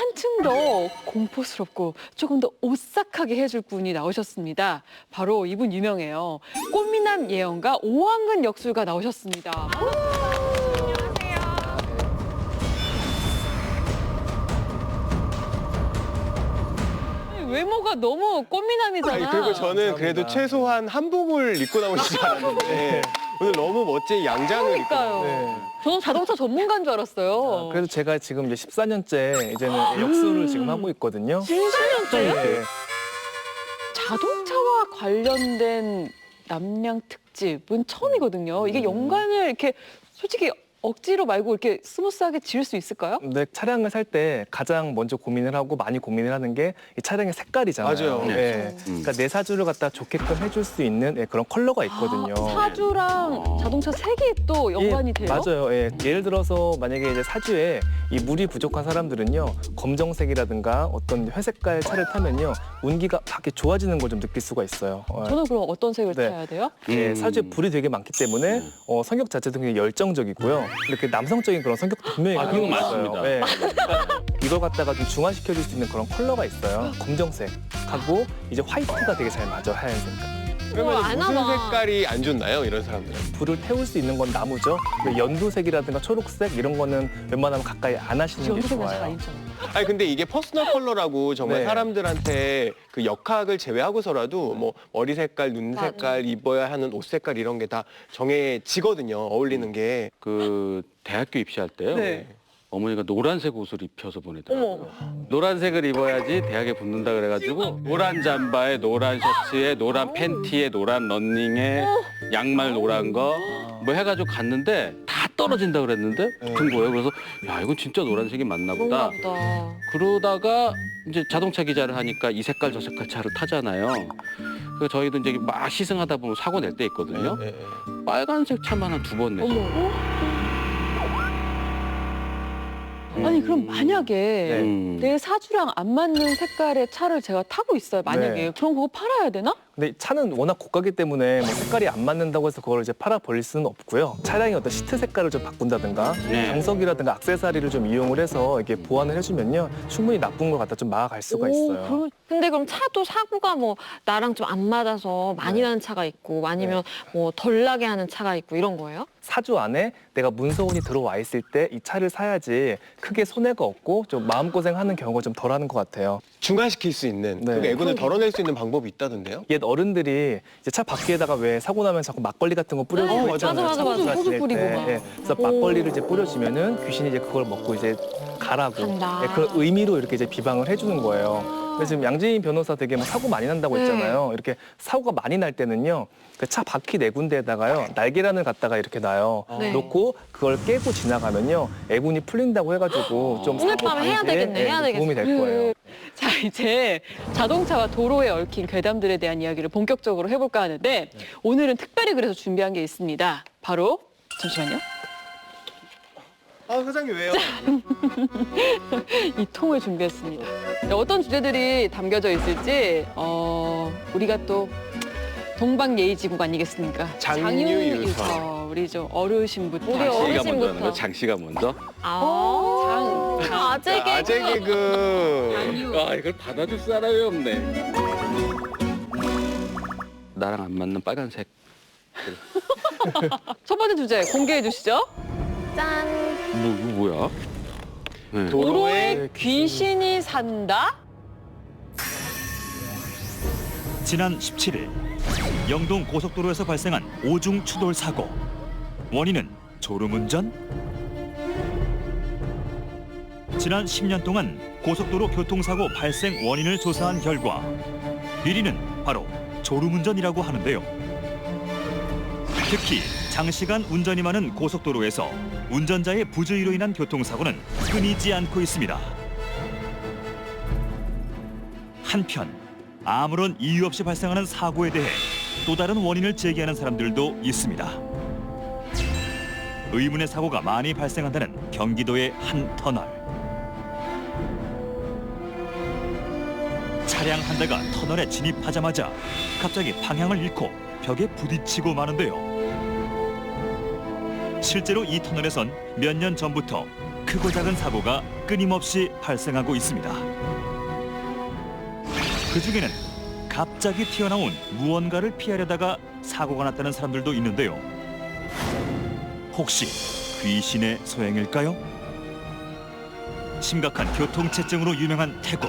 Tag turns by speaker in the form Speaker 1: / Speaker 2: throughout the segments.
Speaker 1: 한층 더 공포스럽고 조금 더 오싹하게 해줄 분이 나오셨습니다. 바로 이분 유명해요. 꽃미남 예언가 오한근 역술가 나오셨습니다. 아니, 외모가 너무 꽃미남이잖아.
Speaker 2: 아니, 그리고 저는 그래도 최소한 한복을 입고 나오시지 않았는데 오늘 너무 멋진 양장을 입고
Speaker 1: 그러니까요.
Speaker 3: 네.
Speaker 1: 저는 자동차 전문가인 줄 알았어요.
Speaker 3: 그래서 제가 지금 이제 14년째 이제는 역수를 지금 하고 있거든요.
Speaker 1: 14년째요?
Speaker 3: 네.
Speaker 1: 자동차와 관련된 남량 특집은 처음이거든요. 이게 연관을 이렇게 솔직히 억지로 말고 이렇게 스무스하게 지을 수 있을까요?
Speaker 3: 근데 차량을 살 때 가장 먼저 고민을 하고 많이 고민을 하는 게 이 차량의 색깔이잖아요.
Speaker 2: 맞아요.
Speaker 3: 네. 그러니까 내 사주를 갖다 좋게끔 해줄 수 있는 예, 그런 컬러가 있거든요.
Speaker 1: 아, 사주랑 자동차 색이 또 연관이
Speaker 3: 예,
Speaker 1: 돼요?
Speaker 3: 맞아요. 예. 예를 들어서 만약에 이제 사주에 이 물이 부족한 사람들은요 검정색이라든가 어떤 회색깔 차를 타면요 운기가 밖에 좋아지는 걸 좀 느낄 수가 있어요. 어,
Speaker 1: 저는 그럼 어떤 색을
Speaker 3: 네.
Speaker 1: 타야 돼요?
Speaker 3: 예,
Speaker 4: 음.
Speaker 3: 사주에 불이 되게 많기 때문에 어, 성격 자체도 굉장히 열정적이고요. 이렇게 남성적인 그런 성격도 분명히
Speaker 4: 아,
Speaker 3: 가지고
Speaker 4: 그건
Speaker 3: 있어요.
Speaker 4: 맞습니다.
Speaker 3: 예. 그러니까 이걸 갖다가 좀 중화시켜줄 수 있는 그런 컬러가 있어요. 검정색하고 이제 화이트가 되게 잘 맞아 하얀색.
Speaker 2: 그러면
Speaker 5: 어, 안
Speaker 2: 무슨. 색깔이 안 좋나요 이런 사람들은?
Speaker 3: 불을 태울 수 있는 건 나무죠. 근데 연두색이라든가 초록색 이런 거는 웬만하면 가까이 안 하시는 게
Speaker 1: 연색은 잘
Speaker 3: 좋아요.
Speaker 1: 아니
Speaker 2: 근데 이게 퍼스널 컬러라고 정말
Speaker 3: 네.
Speaker 2: 사람들한테 그 역학을 제외하고서라도 뭐 머리 색깔, 눈
Speaker 5: 맞아.
Speaker 2: 색깔, 입어야 하는 옷 색깔 이런 게 다 정해지거든요. 어울리는 게.
Speaker 4: 그 대학교 입시할 때요.
Speaker 1: 네.
Speaker 4: 어머니가 노란색 옷을 입혀서 보내더라고요. 노란색을 입어야지 대학에 붙는다 그래가지고 노란 잠바에 노란 셔츠에 노란 팬티에 노란 런닝에 양말 노란 거 뭐 해가지고 갔는데 다 떨어진다 그랬는데 붙은 거예요. 그래서 야 이건 진짜 노란색이 맞나 보다. 그러다가 이제 자동차 기자를 하니까 이 색깔 저 색깔 차를 타잖아요. 그래서 저희도 이제 막 시승하다 보면 사고 낼 때 있거든요.
Speaker 2: 네, 네.
Speaker 4: 빨간색 차만 한 두 번 냈어요.
Speaker 1: 아니 그럼 만약에
Speaker 3: 네.
Speaker 4: 음.
Speaker 1: 내 사주랑 안 맞는 색깔의 차를 제가 타고 있어요. 만약에
Speaker 3: 네.
Speaker 1: 그럼 그거 팔아야 되나?
Speaker 3: 근데 차는 워낙 고가기 때문에 뭐 색깔이 안 맞는다고 해서 그걸 이제 팔아 버릴 수는 없고요. 차량의 어떤 시트 색깔을 좀 바꾼다든가
Speaker 4: 네.
Speaker 3: 장석이라든가 악세사리를 좀 이용을 해서 이렇게 보완을 해주면요 충분히 나쁜 걸 갖다 좀 막아갈 수가 있어요.
Speaker 1: 그럼
Speaker 5: 근데 그럼 차도 사고가 뭐 나랑 좀 안 맞아서 많이
Speaker 3: 네.
Speaker 5: 나는 차가 있고 아니면 뭐 덜 나게 하는 차가 있고 이런 거예요?
Speaker 3: 사주 안에 내가 문서운이 들어와 있을 때 이 차를 사야지 크게 손해가 없고 좀 마음고생하는 경우가 좀 덜하는 것 같아요.
Speaker 2: 중화시킬 수 있는
Speaker 3: 네.
Speaker 2: 그 애군을 덜어낼 수 있는 방법이 있다던데요?
Speaker 3: 옛 어른들이 이제 차 바퀴에다가 왜 사고 나면 자꾸 막걸리 같은 거 뿌려주고
Speaker 1: 네,
Speaker 3: 있잖아요.
Speaker 5: 맞아, 맞아, 맞아.
Speaker 1: 호두 뿌리고
Speaker 3: 때.
Speaker 1: 막.
Speaker 3: 예, 그래서 막걸리를 이제 뿌려주면은 귀신이 이제 그걸 먹고 이제 가라고
Speaker 5: 간다.
Speaker 3: 예, 그런 의미로 이렇게 이제 비방을 해주는 거예요. 그래서 지금 양재인 변호사 되게 뭐 사고 많이 난다고
Speaker 5: 네.
Speaker 3: 했잖아요. 이렇게 사고가 많이 날 때는요. 그 차 바퀴 네 군데에다가요 날개란을 갖다가 이렇게 놔요.
Speaker 5: 네.
Speaker 3: 놓고 그걸 깨고 지나가면요 애군이 풀린다고 해가지고 좀
Speaker 5: 오늘
Speaker 3: 사고
Speaker 5: 밤에 해야
Speaker 3: 방지에,
Speaker 5: 되겠네,
Speaker 3: 예,
Speaker 5: 해야
Speaker 3: 좀 도움이 될. 거예요.
Speaker 1: 자 이제 자동차와 도로에 얽힌 괴담들에 대한 이야기를 본격적으로 해볼까 하는데 오늘은 특별히 그래서 준비한 게 있습니다. 바로 잠시만요.
Speaker 2: 아 사장님 왜요?
Speaker 1: 이 통을 준비했습니다. 네, 어떤 주제들이 담겨져 있을지 어, 우리가 또 동방 예의지국 아니겠습니까?
Speaker 2: 장유 유서.
Speaker 1: 우리 좀 어르신부터
Speaker 5: 우리
Speaker 4: 장 씨가 먼저
Speaker 5: 어르신부터.
Speaker 4: 하는 거, 장 씨가 먼저.
Speaker 5: 아,
Speaker 1: 장, 장.
Speaker 5: 아재 개그.
Speaker 2: 아재 개그.
Speaker 4: 아 이걸 받아줄 사람이 없네. 나랑 안 맞는 빨간색.
Speaker 1: 첫 번째 주제 공개해 주시죠.
Speaker 5: 짠.
Speaker 4: 뭐 이거 뭐야? 네.
Speaker 2: 도-
Speaker 1: 도로에 귀신이 산다?
Speaker 6: 지난 17일 영동 고속도로에서 발생한 오중 추돌 사고 원인은 졸음운전? 지난 10년 동안 고속도로 교통사고 발생 원인을 조사한 결과 1위는 바로 졸음운전이라고 하는데요. 특히 장시간 운전이 많은 고속도로에서 운전자의 부주의로 인한 교통사고는 끊이지 않고 있습니다. 한편 아무런 이유 없이 발생하는 사고에 대해 또 다른 원인을 제기하는 사람들도 있습니다. 의문의 사고가 많이 발생한다는 경기도의 한 터널. 차량 한 대가 터널에 진입하자마자 갑자기 방향을 잃고 벽에 부딪히고 마는데요. 실제로 이 터널에선 몇 년 전부터 크고 작은 사고가 끊임없이 발생하고 있습니다. 그 중에는 갑자기 튀어나온 무언가를 피하려다가 사고가 났다는 사람들도 있는데요. 혹시 귀신의 소행일까요? 심각한 교통체증으로 유명한 태국.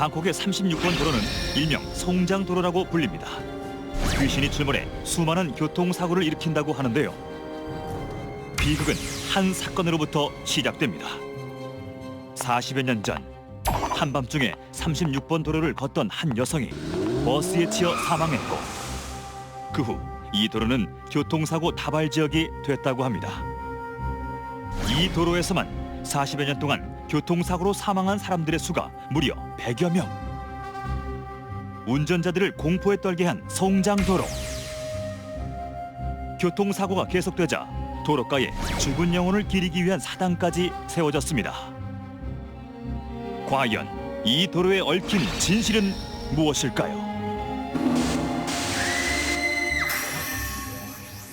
Speaker 6: 방콕의 36번 도로는 일명 송장도로라고 불립니다. 귀신이 출몰해 수많은 교통사고를 일으킨다고 하는데요. 비극은 한 사건으로부터 시작됩니다. 40여 년 전 한밤중에 36번 도로를 걷던 한 여성이 버스에 치여 사망했고 그 후 이 도로는 교통사고 다발 지역이 됐다고 합니다. 이 도로에서만 40여 년 동안 교통사고로 사망한 사람들의 수가 무려 100여 명. 운전자들을 공포에 떨게 한 송장도로. 교통사고가 계속되자 도로가에 죽은 영혼을 기리기 위한 사당까지 세워졌습니다. 과연 이 도로에 얽힌 진실은 무엇일까요?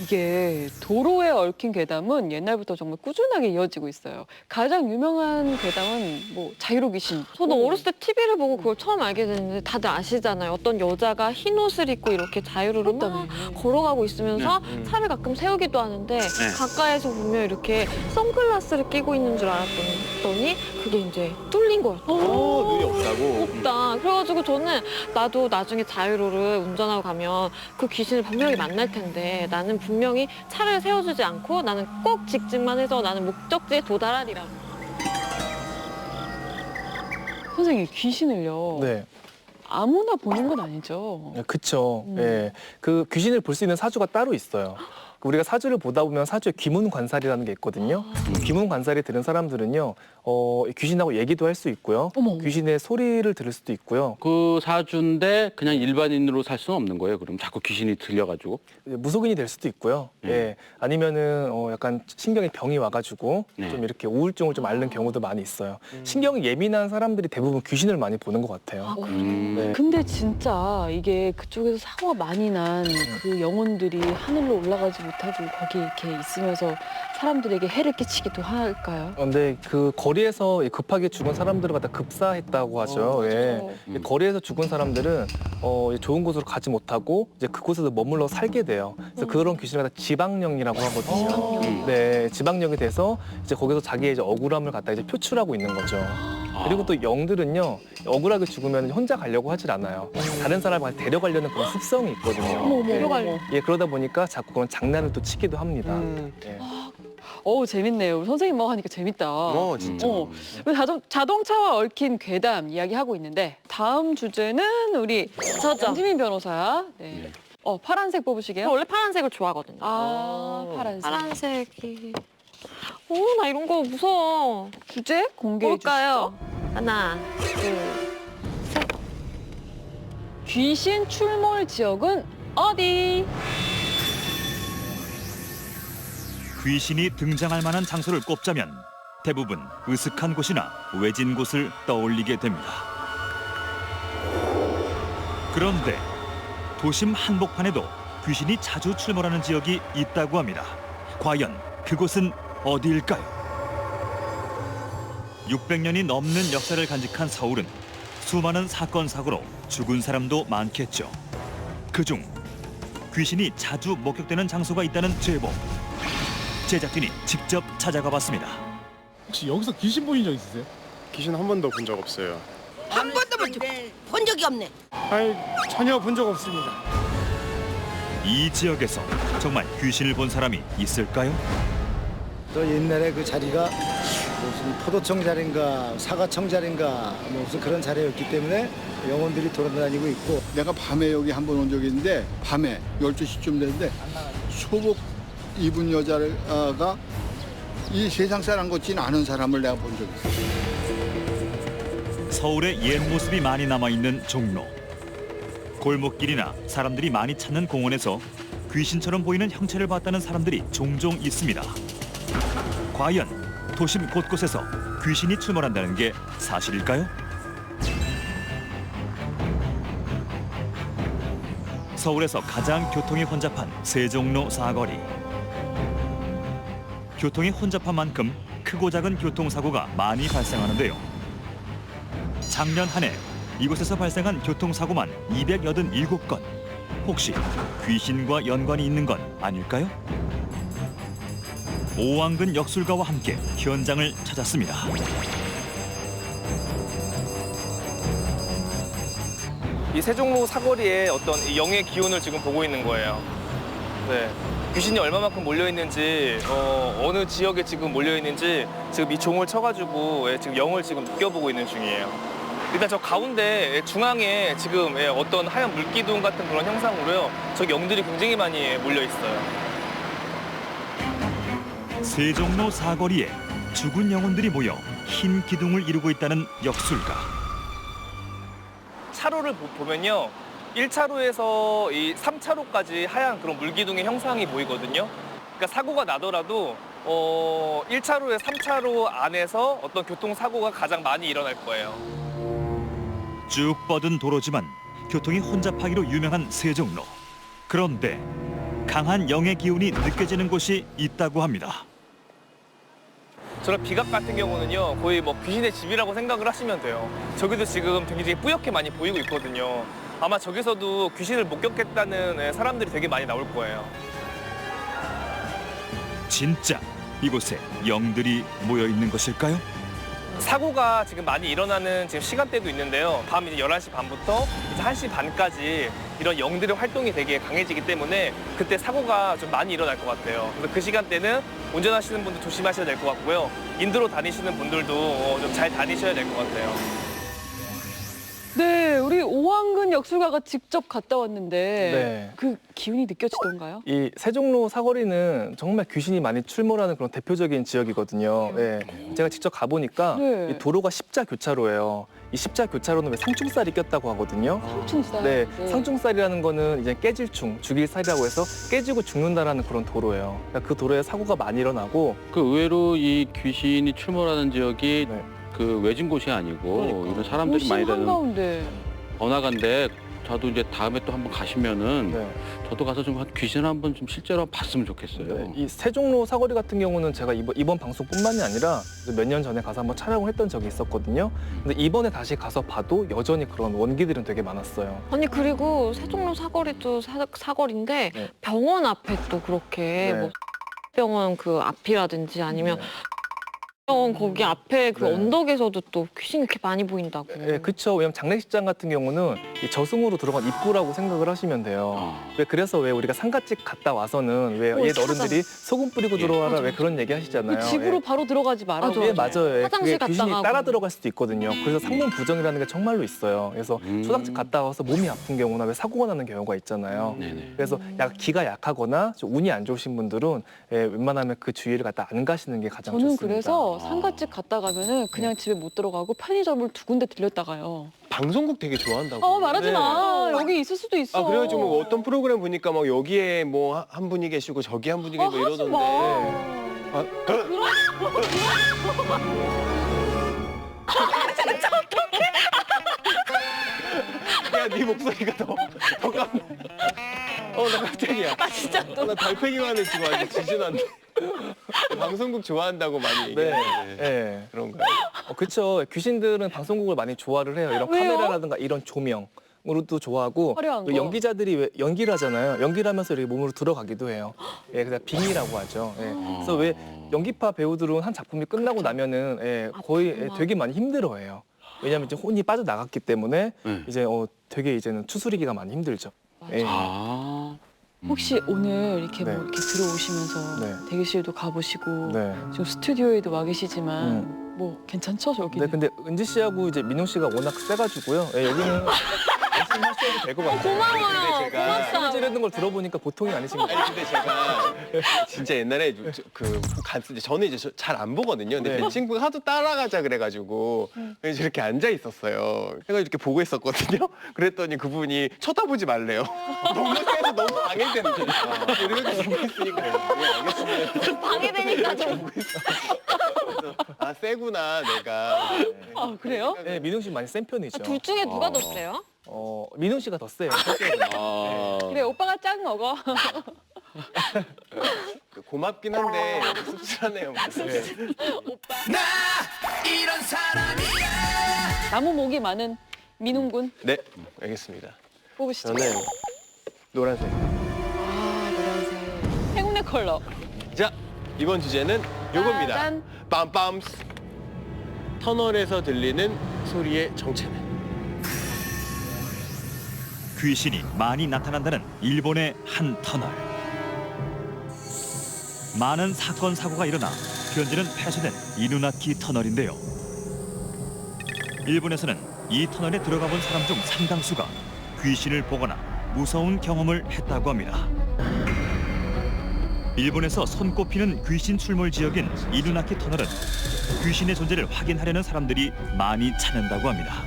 Speaker 1: 이게 도로에 얽힌 괴담은 옛날부터 정말 꾸준하게 이어지고 있어요. 가장 유명한 괴담은 뭐 자유로 귀신.
Speaker 5: 저도 어렸을 때 TV를 보고 그걸 처음 알게 됐는데 다들 아시잖아요. 어떤 여자가 흰 옷을 입고 이렇게 자유로를 막 걸어가고 있으면서
Speaker 2: 네.
Speaker 5: 차를 가끔 세우기도 하는데 가까이서 보면 이렇게 선글라스를 끼고 있는 줄 알았더니 그게 이제 뚫린.
Speaker 2: 어, 눈이 없다고.
Speaker 5: 없다. 그래가지고 저는 나도 나중에 자유로를 운전하고 가면 그 귀신을 분명히 만날 텐데 나는 분명히 차를 세워주지 않고 나는 꼭 직진만 해서 나는 목적지에 도달하리라고.
Speaker 1: 선생님 귀신을요.
Speaker 3: 네.
Speaker 1: 아무나 보는 건 아니죠.
Speaker 3: 네, 그쵸.
Speaker 1: 음.
Speaker 3: 예. 그 귀신을 볼 수 있는 사주가 따로 있어요. 그 우리가 사주를 보다 보면 사주에 귀문 관살이라는 게 있거든요. 그 귀문 관살이 들은 사람들은요, 어, 귀신하고 얘기도 할 수 있고요.
Speaker 1: 어머.
Speaker 3: 귀신의 소리를 들을 수도 있고요.
Speaker 4: 그 사주인데 그냥 일반인으로 살 수는 없는 거예요. 그럼 자꾸 귀신이 들려가지고.
Speaker 3: 무속인이 될 수도 있고요.
Speaker 4: 음.
Speaker 3: 예. 아니면은 어, 약간 신경에 병이 와가지고
Speaker 4: 네.
Speaker 3: 좀 이렇게 우울증을 좀 앓는 경우도 많이 있어요. 신경이 예민한 사람들이 대부분 귀신을 많이 보는 것 같아요.
Speaker 4: 음.
Speaker 3: 네.
Speaker 1: 근데 진짜 이게 그쪽에서 사고가 많이 난 그 영혼들이 하늘로 올라가지 못하고 거기 이렇게 있으면서 사람들에게 해를 끼치기도 할까요?
Speaker 3: 어, 근데 그 거리 에서 급하게 죽은 사람들을 갖다 급사했다고 하죠. 예.
Speaker 4: 음.
Speaker 3: 거리에서 죽은 사람들은 어, 좋은 곳으로 가지 못하고 이제 그곳에서 머물러 살게 돼요. 그래서 그런 귀신을 갖다 지방령이라고 하거든요.
Speaker 1: 지방령.
Speaker 4: 음.
Speaker 3: 네, 지방령이 돼서 이제 거기서 자기의 이제 억울함을 갖다 이제 표출하고 있는 거죠. 그리고 또 영들은요 억울하게 죽으면 혼자 가려고 하질 않아요. 다른 사람을 데려가려는 그런 습성이 있거든요.
Speaker 1: 어머, 어머,
Speaker 3: 예.
Speaker 1: 어머.
Speaker 3: 예, 그러다 보니까 자꾸 그런 장난을 또 치기도 합니다.
Speaker 2: 음.
Speaker 3: 예.
Speaker 1: 어우 재밌네요. 우리 선생님 뭐 하니까 재밌다.
Speaker 2: 어, 진짜.
Speaker 1: 어. 우리 자동, 자동차와 얽힌 괴담 이야기하고 있는데 다음 주제는 우리
Speaker 5: 저죠.
Speaker 1: 안지민 변호사. 네.
Speaker 4: 네.
Speaker 1: 어 파란색
Speaker 5: 저
Speaker 1: 뽑으시게요?
Speaker 5: 원래 파란색을 좋아하거든요.
Speaker 1: 아
Speaker 2: 어.
Speaker 1: 파란색.
Speaker 5: 파란색이. 오, 나 이런 거 무서워.
Speaker 1: 주제 공개해
Speaker 5: 뭘까요?
Speaker 1: 주시죠.
Speaker 5: 하나, 둘.
Speaker 1: 귀신 출몰 지역은 어디?
Speaker 6: 귀신이 등장할 만한 장소를 꼽자면 대부분 으슥한 곳이나 외진 곳을 떠올리게 됩니다. 그런데 도심 한복판에도 귀신이 자주 출몰하는 지역이 있다고 합니다. 과연 그곳은 어디일까요? 600년이 넘는 역사를 간직한 서울은 수많은 사건 사고로 죽은 사람도 많겠죠. 그중 귀신이 자주 목격되는 장소가 있다는 제보. 제작진이 직접 찾아가 봤습니다.
Speaker 7: 혹시 여기서 귀신 보인 적 있으세요?
Speaker 2: 귀신 한 번도 본 적 없어요.
Speaker 8: 한 번도 본, 적- 본 적이 없네.
Speaker 7: 아니 전혀 본 적 없습니다.
Speaker 6: 이 지역에서 정말 귀신을 본 사람이 있을까요?
Speaker 9: 저 옛날에 그 자리가 무슨 포도청 자리인가 사과청 자리인가 뭐 무슨 그런 자리였기 때문에 영혼들이 돌아다니고 있고
Speaker 10: 내가 밤에 여기 한 번 온 적이 있는데 밤에 12시쯤 됐는데 소복 입은 여자가 이 세상 사람 같지는 않은 사람을 내가 본 적이 있어.
Speaker 6: 서울의 옛 모습이 많이 남아 있는 종로. 골목길이나 사람들이 많이 찾는 공원에서 귀신처럼 보이는 형체를 봤다는 사람들이 종종 있습니다. 과연 도심 곳곳에서 귀신이 출몰한다는 게 사실일까요? 서울에서 가장 교통이 혼잡한 세종로 사거리. 교통이 혼잡한 만큼 크고 작은 교통사고가 많이 발생하는데요. 작년 한 해 이곳에서 발생한 교통사고만 287건. 혹시 귀신과 연관이 있는 건 아닐까요? 오왕근 역술가와 함께 현장을 찾았습니다.
Speaker 3: 이 세종로 사거리에 어떤 이 영의 기운을 지금 보고 있는 거예요. 네. 귀신이 얼마만큼 몰려 있는지 어, 어느 지역에 지금 몰려 있는지 지금 이 종을 쳐가지고 예, 지금 영을 지금 느껴보고 있는 중이에요. 일단 저 가운데 예, 중앙에 지금 예, 어떤 하얀 물기둥 같은 그런 형상으로요. 저 영들이 굉장히 많이 예, 몰려 있어요.
Speaker 6: 세종로 사거리에 죽은 영혼들이 모여 흰 기둥을 이루고 있다는 역술가.
Speaker 3: 차로를 보- 보면요. 1차로에서 이 3차로까지 하얀 그런 물기둥의 형상이 보이거든요. 그러니까 사고가 나더라도 어 1차로에 3차로 안에서 어떤 교통사고가 가장 많이 일어날 거예요.
Speaker 6: 쭉 뻗은 도로지만 교통이 혼잡하기로 유명한 세종로. 그런데 강한 영의 기운이 느껴지는 곳이 있다고 합니다.
Speaker 3: 저런 비각 같은 경우는요. 거의 뭐 귀신의 집이라고 생각을 하시면 돼요. 저기도 지금 굉장히 뿌옇게 많이 보이고 있거든요. 아마 저기서도 귀신을 목격했다는 예, 사람들이 되게 많이 나올 거예요.
Speaker 6: 진짜 이곳에 영들이 모여 있는 것일까요?
Speaker 3: 사고가 지금 많이 일어나는 지금 시간대도 있는데요. 밤 이제 11시 반부터 이제 1시 반까지 이런 영들의 활동이 되게 강해지기 때문에 그때 사고가 좀 많이 일어날 것 같아요. 그래서 그 시간대는 운전하시는 분들 조심하셔야 될 것 같고요. 인도로 다니시는 분들도 어, 좀잘 다니셔야 될 것 같아요.
Speaker 1: 네, 우리 오왕근 역술가가 직접 갔다 왔는데
Speaker 3: 네.
Speaker 1: 그 기운이 느껴지던가요?
Speaker 3: 이 세종로 사거리는 정말 귀신이 많이 출몰하는 그런 대표적인 지역이거든요. 예. 제가 직접 가보니까
Speaker 1: 네.
Speaker 3: 이 도로가 십자 교차로예요. 이 십자 교차로는 왜 상충살이 꼈다고 하거든요.
Speaker 1: 상충살.
Speaker 3: 네, 상충살이라는 거는 이제 깨질 충, 죽일 살이라고 해서 깨지고 죽는다라는 그런 도로예요. 그러니까 그 도로에 사고가 많이 일어나고
Speaker 4: 그 의외로 이 귀신이 출몰하는 지역이
Speaker 3: 네.
Speaker 4: 그 외진 곳이 아니고
Speaker 1: 그러니까.
Speaker 4: 이런 사람들이 많이 다니는
Speaker 1: 한가운데.
Speaker 4: 번화가인데 저도 이제 다음에 또 한번 가시면은
Speaker 3: 네.
Speaker 4: 저도 가서 좀 한 귀신 한번 좀 실제로 봤으면 좋겠어요.
Speaker 3: 네, 이 세종로 사거리 같은 경우는 제가 이번, 이번 방송뿐만이 아니라 몇 년 전에 가서 한번 촬영을 했던 적이 있었거든요. 근데 이번에 다시 가서 봐도 여전히 그런 원기들은 되게 많았어요.
Speaker 5: 아니 그리고 세종로 사거리도 사, 사거리인데
Speaker 3: 네.
Speaker 5: 병원 앞에 또 그렇게
Speaker 3: 네.
Speaker 5: 뭐 병원 그 앞이라든지 아니면
Speaker 3: 네.
Speaker 5: 병원 거기 앞에 그
Speaker 3: 네.
Speaker 5: 언덕에서도 또 귀신이 이렇게 많이 보인다고.
Speaker 3: 예, 그쵸. 왜냐면 장례식장 같은 경우는 이 저승으로 들어간 입구라고 생각을 하시면 돼요.
Speaker 4: 아.
Speaker 3: 왜 그래서 왜 우리가 상가집 갔다 와서는 왜
Speaker 5: 어,
Speaker 3: 옛. 어른들이 소금 뿌리고
Speaker 4: 예.
Speaker 3: 들어와라 왜. 그런 얘기 하시잖아요.
Speaker 1: 그 집으로
Speaker 3: 예.
Speaker 1: 바로 들어가지 말라고.
Speaker 5: 맞아,
Speaker 3: 예, 맞아요. 예.
Speaker 5: 화장실
Speaker 3: 그게 귀신이
Speaker 5: 갔다가
Speaker 3: 따라. 들어갈 수도 있거든요. 그래서 상문 부정이라는 게 정말로 있어요. 그래서
Speaker 4: 음.
Speaker 3: 초상집 갔다 와서 몸이 아픈 경우나 왜 사고가 나는 경우가 있잖아요.
Speaker 4: 네네.
Speaker 3: 그래서 약 기가 약하거나 좀 운이 안 좋으신 분들은 예, 웬만하면 그 주위를 갖다 안 가시는 게 가장
Speaker 1: 저는
Speaker 3: 좋습니다.
Speaker 1: 그래서
Speaker 4: 아.
Speaker 1: 상가집 갔다 가면은 그냥 집에 못 들어가고 편의점을 두 군데 들렸다 가요.
Speaker 2: 방송국 되게 좋아한다고.
Speaker 1: 어 말하지
Speaker 3: 네.
Speaker 1: 마. 여기 있을 수도 있어.
Speaker 2: 아 그래가지고 뭐 어떤 프로그램 보니까 막 여기에 뭐 한 분이 계시고 저기 한 분이
Speaker 1: 아,
Speaker 2: 계시고
Speaker 1: 하지
Speaker 2: 이러던데.
Speaker 1: 마.
Speaker 2: 아, 야, 네 목소리가 더, 더 깜. 어, 나 깜짝이야. 아, 진짜 또. 나 달팽이만을 지금 아주 지진한데. 방송국 좋아한다고 많이
Speaker 3: 네.
Speaker 2: 얘기하는데.
Speaker 3: 예.
Speaker 2: 그런가요?
Speaker 3: 어, 그렇죠. 귀신들은 방송국을 많이 좋아를 해요. 이런
Speaker 1: 왜요?
Speaker 3: 카메라라든가 이런 조명. 으로도 좋아하고
Speaker 1: 화려한
Speaker 3: 또
Speaker 1: 거.
Speaker 3: 연기자들이 왜 연기를 하잖아요. 연기를 하면서 이렇게 몸으로 들어가기도 해요. 예, 그래서 빙의라고 하죠. 예. 그래서 왜 연기파 배우들은 한 작품이 끝나고 나면은 예, 거의 예. 되게 많이 힘들어해요. 왜냐하면 이제 혼이 빠져나갔기 때문에
Speaker 4: 네.
Speaker 3: 이제 어, 되게 이제는 추스리기가 많이 힘들죠. 예.
Speaker 4: 아.
Speaker 1: 혹시 오늘 이렇게
Speaker 3: 네.
Speaker 1: 뭐 이렇게 들어오시면서
Speaker 3: 네.
Speaker 1: 대기실도 가보시고
Speaker 3: 네.
Speaker 1: 지금 스튜디오에도 와 계시지만 뭐 괜찮죠 저기?
Speaker 3: 네, 근데 은지 씨하고 이제 민용 씨가 워낙 세가지고요. 예, 여기는 말씀 하셔도 될 것 같아요.
Speaker 5: 고마워요.
Speaker 2: 근데 제가
Speaker 5: 고맙다.
Speaker 3: 소리 지르는 걸 들어보니까 보통이 아니신 것 같아요.
Speaker 2: 아니 근데 제가 진짜 옛날에 저- 그 갔을 때 저는 이제 잘 안 보거든요. 근데
Speaker 3: 네.
Speaker 2: 제 친구가 하도 따라가자 그래가지고 그래서 이렇게 앉아 있었어요. 그래서 이렇게 보고 있었거든요. 그랬더니 그분이 쳐다보지 말래요. 너무 세서 너무 방해되는 거니까. 이렇게 보고 있으니까 네, 알겠습니다.
Speaker 5: 방해되니까 좀.
Speaker 2: 그래서 아 세구나 내가. 네.
Speaker 1: 아 그래요?
Speaker 3: 네, 민용 씨 많이 센 편이죠.
Speaker 5: 둘 중에 누가
Speaker 4: 어.
Speaker 5: 더 세요?
Speaker 3: 어, 민용 씨가 더 세요.
Speaker 4: 아.
Speaker 1: 그래 오빠가 짱 먹어.
Speaker 2: 고맙긴 한데 씁쓸하네요. 네.
Speaker 1: 나무 목이 많은 민웅군
Speaker 2: 네, 알겠습니다.
Speaker 1: 뽑으시죠.
Speaker 2: 저는 노란색.
Speaker 1: 아, 노란색. 행운의 컬러.
Speaker 2: 자, 이번 주제는 요겁니다. 빰빰스. 터널에서 들리는 소리의 정체는
Speaker 6: 귀신이 많이 나타난다는 일본의 한 터널. 많은 사건 사고가 일어나 현재는 폐쇄된 이누나키 터널인데요. 일본에서는 이 터널에 들어가 본 사람 중 상당수가 귀신을 보거나 무서운 경험을 했다고 합니다. 일본에서 손꼽히는 귀신 출몰 지역인 이누나키 터널은 귀신의 존재를 확인하려는 사람들이 많이 찾는다고 합니다.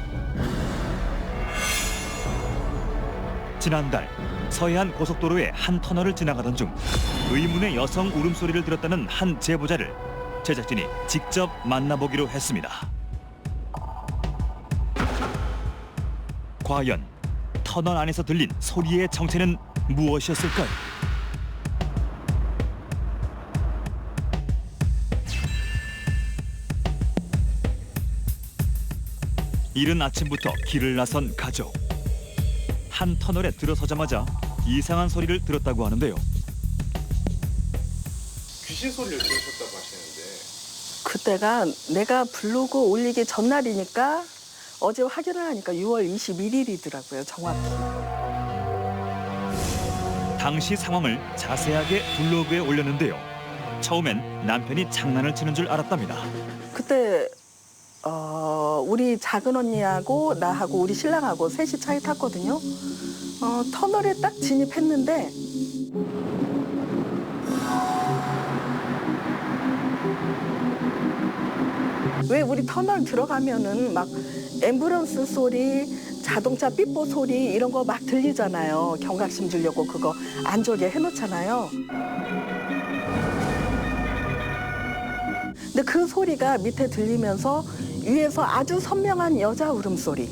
Speaker 6: 지난달 서해안 고속도로의 한 터널을 지나가던 중 의문의 여성 울음소리를 들었다는 한 제보자를 제작진이 직접 만나보기로 했습니다. 과연 터널 안에서 들린 소리의 정체는 무엇이었을까요? 이른 아침부터 길을 나선 가족. 한 터널에 들어서자마자 이상한 소리를 들었다고 하는데요.
Speaker 2: 귀신 소리를 들으셨다고 하시는데
Speaker 11: 그때가 내가 블로그 올리기 전날이니까 어제 확인을 하니까 6월 21일이더라고요, 정확히.
Speaker 6: 당시 상황을 자세하게 블로그에 올렸는데요. 처음엔 남편이 장난을 치는 줄 알았답니다.
Speaker 11: 그때 어, 우리 작은 언니하고 나하고 우리 신랑하고 셋이 차에 탔거든요. 어, 터널에 딱 진입했는데 왜 우리 터널 들어가면은 막 앰뷸런스 소리, 자동차 삐뽀 소리 이런 거 막 들리잖아요. 경각심 주려고 그거 안 좋게 해놓잖아요. 근데 그 소리가 밑에 들리면서 위에서 아주 선명한 여자 울음소리.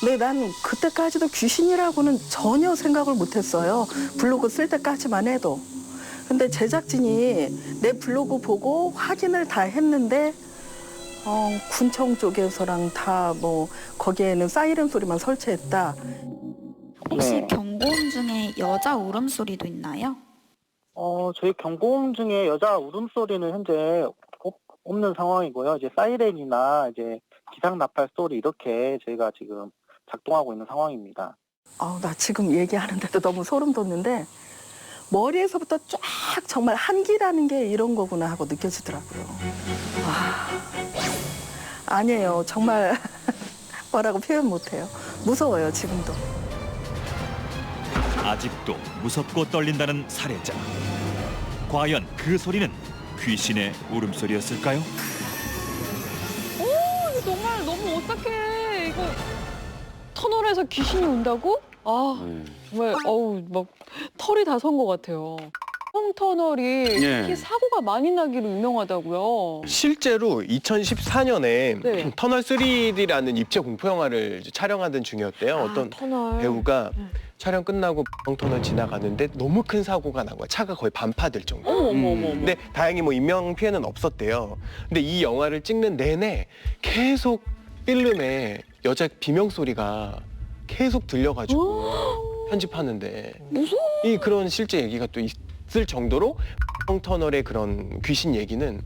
Speaker 11: 근데 난 그때까지도 귀신이라고는 전혀 생각을 못했어요. 블로그 쓸 때까지만 해도. 근데 제작진이 내 블로그 보고 확인을 다 했는데 어, 군청 쪽에서랑 다 뭐 거기에는 사이렌 소리만 설치했다.
Speaker 12: 혹시 경고음 중에 여자 울음소리도 있나요?
Speaker 13: 어, 저희 경고음 중에 여자 울음소리는 현재 없- 없는 상황이고요. 이제 사이렌이나 이제 기상 나팔 소리 이렇게 저희가 지금 작동하고 있는 상황입니다.
Speaker 11: 아, 나 지금 얘기하는데도 너무 소름 돋는데 머리에서부터 쫙 정말 한기라는 게 이런 거구나 하고 느껴지더라고요. 아, 아니에요. 정말 뭐라고 표현 못해요. 무서워요, 지금도.
Speaker 6: 아직도 무섭고 떨린다는 살해자. 과연 그 소리는 귀신의 울음소리였을까요?
Speaker 1: 오, 이거 정말 너무 오싹해. 이거 터널에서 귀신이 온다고? 아,
Speaker 4: 네.
Speaker 1: 정말 어우 막 털이 다 선 것 같아요. 홍터널이
Speaker 4: 예.
Speaker 1: 특히 사고가 많이 나기로 유명하다고요.
Speaker 2: 실제로 2014년에
Speaker 1: 네.
Speaker 2: 터널 3D라는 입체 공포 영화를 이제 촬영하던 중이었대요.
Speaker 1: 아,
Speaker 2: 어떤
Speaker 1: 터널.
Speaker 2: 배우가
Speaker 1: 음.
Speaker 2: 촬영 끝나고 터널 지나가는데 너무 큰 사고가 난 거야. 차가 거의 반파될 정도.
Speaker 1: 어머 어머 어머.
Speaker 4: 음.
Speaker 1: 어머.
Speaker 2: 근데 다행히 뭐 인명 피해는 없었대요. 근데 이 영화를 찍는 내내 계속 필름에 여자 비명 소리가 계속 들려가지고 편집하는데
Speaker 1: 무서워.
Speaker 2: 이 그런 실제 얘기가 또 있 을 정도로 터널의 그런 귀신 얘기는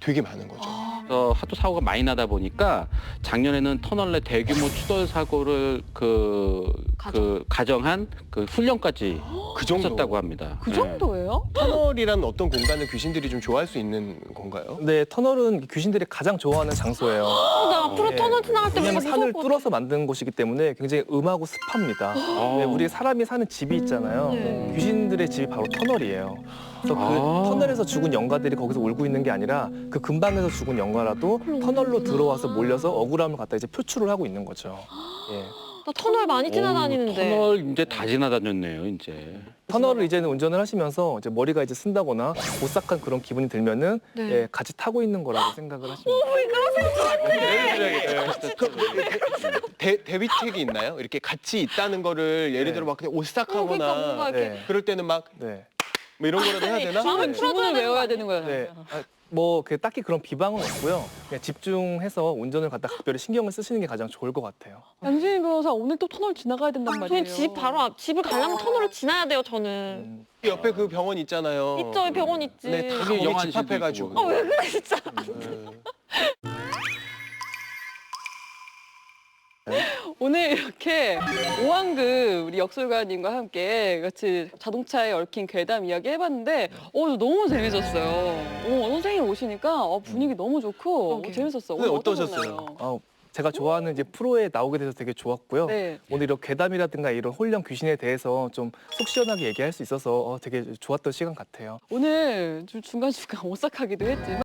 Speaker 2: 되게 많은 거죠.
Speaker 4: 어, 하도 사고가 많이 나다 보니까 작년에는 터널 내 대규모 추돌 사고를 그, 그 가정한 그 훈련까지
Speaker 2: 그 정도.
Speaker 4: 했었다고 합니다.
Speaker 1: 그
Speaker 4: 네.
Speaker 1: 정도예요?
Speaker 2: 터널이란 어떤 공간을 귀신들이 좀 좋아할 수 있는 건가요?
Speaker 3: 네, 터널은 귀신들이 가장 좋아하는 장소예요.
Speaker 5: 어, 나 앞으로
Speaker 3: 예.
Speaker 5: 터널 지나갈 때
Speaker 3: 왜냐면 산을 뚫어서 만든 곳이기 때문에 굉장히 음하고 습합니다.
Speaker 4: 어.
Speaker 3: 네, 우리 사람이 사는 집이 있잖아요.
Speaker 5: 네.
Speaker 3: 귀신들의 집이 바로 터널이에요. 그래서 그
Speaker 4: 아.
Speaker 3: 터널에서 죽은 영가들이 거기서 울고 있는 게 아니라 그 근방에서 죽은 영가라도 터널로 들어와서 몰려서 억울함을 갖다 이제 표출을 하고 있는 거죠. 예.
Speaker 5: 나 터널 많이 지나다니는데.
Speaker 4: 터널 이제 다 지나다녔네요, 이제.
Speaker 3: 터널을 이제는 운전을 하시면서 이제 머리가 이제 쓴다거나 오싹한 그런 기분이 들면은
Speaker 5: 네.
Speaker 3: 예, 같이 타고 있는 거라고 생각을 하시면?
Speaker 2: 대, 대비책이 있나요? 이렇게 같이 있다는 거를 예를
Speaker 3: 네.
Speaker 2: 들어 막 그냥
Speaker 5: 어, 그러니까 뭔가
Speaker 2: 오싹하거나
Speaker 5: 이렇게
Speaker 3: 네.
Speaker 2: 그럴 때는 막 뭐
Speaker 3: 네.
Speaker 2: 이런 거라도 해야 되나?
Speaker 5: 마음을
Speaker 2: 네.
Speaker 5: 풀어줘야
Speaker 1: 주문을
Speaker 5: 되는 거
Speaker 1: 외워야? 되는 거예요.
Speaker 3: 네. 아, 뭐 그 딱히 그런 비방은 없고요. 그냥 집중해서 운전을 갖다 각별히 신경을 쓰시는 게 가장 좋을 것 같아요.
Speaker 1: 양진희 변호사 오늘 또 터널 지나가야 된단 말이에요.
Speaker 5: 저희 집 바로 앞 집을 가려면 터널을 지나야 돼요 저는.
Speaker 3: 음,
Speaker 2: 옆에 그 병원 있잖아요.
Speaker 5: 있죠 병원 있지.
Speaker 2: 네, 다
Speaker 4: 거기
Speaker 2: 집합해가지고.
Speaker 4: 있고.
Speaker 5: 아왜 그래 진짜.
Speaker 1: 오늘 이렇게 오한급 우리 역술가님과 함께 같이 자동차에 얽힌 괴담 이야기 해봤는데 어 너무 재밌었어요. 어, 선생님 오시니까 어, 분위기 너무 좋고 어,
Speaker 5: 그러게요.
Speaker 1: 재밌었어요.
Speaker 2: 네,
Speaker 1: 오늘
Speaker 2: 어떠셨어요?
Speaker 1: 어떠셨나요?
Speaker 3: 아, 제가 좋아하는 이제 프로에 나오게 돼서 되게 좋았고요.
Speaker 1: 네.
Speaker 3: 오늘 이런 괴담이라든가 이런 홀령 귀신에 대해서 좀 속 시원하게 얘기할 수 있어서 어, 되게 좋았던 시간 같아요.
Speaker 1: 오늘 좀 중간중간 오싹하기도 했지만